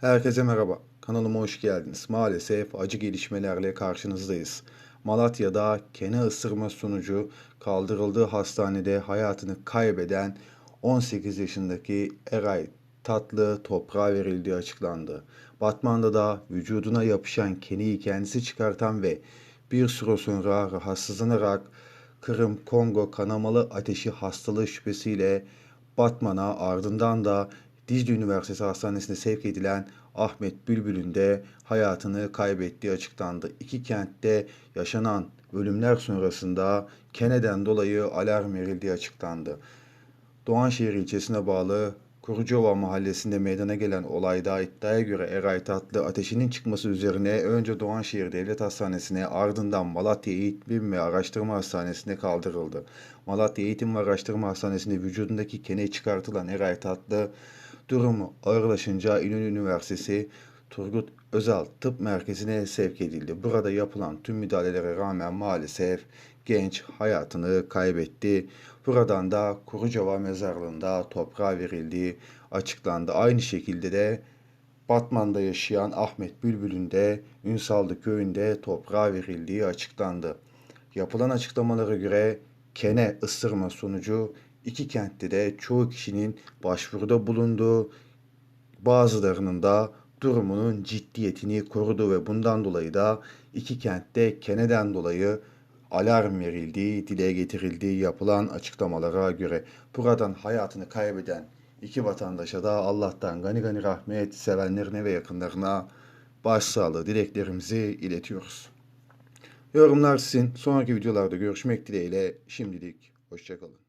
Herkese merhaba. Kanalıma hoş geldiniz. Maalesef acı gelişmelerle karşınızdayız. Malatya'da kene ısırma sonucu kaldırıldığı hastanede hayatını kaybeden 18 yaşındaki Eray Tatlı toprağa verildiği açıklandı. Batman'da da vücuduna yapışan keneyi kendisi çıkartan ve bir süre sonra rahatsızlanarak Kırım Kongo kanamalı ateşi hastalığı şüphesiyle Batman'a ardından da Dicle Üniversitesi Hastanesi'ne sevk edilen Ahmet Bülbül'ün de hayatını kaybettiği açıklandı. İki kentte yaşanan ölümler sonrasında Kene'den dolayı alarm verildiği açıklandı. Doğanşehir ilçesine bağlı Kurucova mahallesinde meydana gelen olayda iddiaya göre Eray Tatlı ateşinin çıkması üzerine önce Doğanşehir Devlet Hastanesi'ne ardından Malatya Eğitim ve Araştırma Hastanesi'ne kaldırıldı. Malatya Eğitim ve Araştırma Hastanesi'nde vücudundaki kene çıkartılan Eray Tatlı durumu ağırlaşınca İnönü Üniversitesi Turgut Özal Tıp Merkezi'ne sevk edildi. Burada yapılan tüm müdahalelere rağmen maalesef genç hayatını kaybetti. Buradan da Kurucova mezarlığında toprağa verildiği açıklandı. Aynı şekilde de Batman'da yaşayan Ahmet Bülbül'ün de Ünsallı köyünde toprağa verildiği açıklandı. Yapılan açıklamalara göre kene ısırma sonucu iki kentte de çoğu kişinin başvuruda bulunduğu, bazılarının da durumunun ciddiyetini korudu ve bundan dolayı da iki kentte keneden dolayı alarm verildiği, dile getirildiği yapılan açıklamalara göre buradan hayatını kaybeden iki vatandaşa da Allah'tan gani gani rahmet, sevenlerine ve yakınlarına başsağlığı dileklerimizi iletiyoruz. Yorumlar sizin. Sonraki videolarda görüşmek dileğiyle şimdilik hoşçakalın.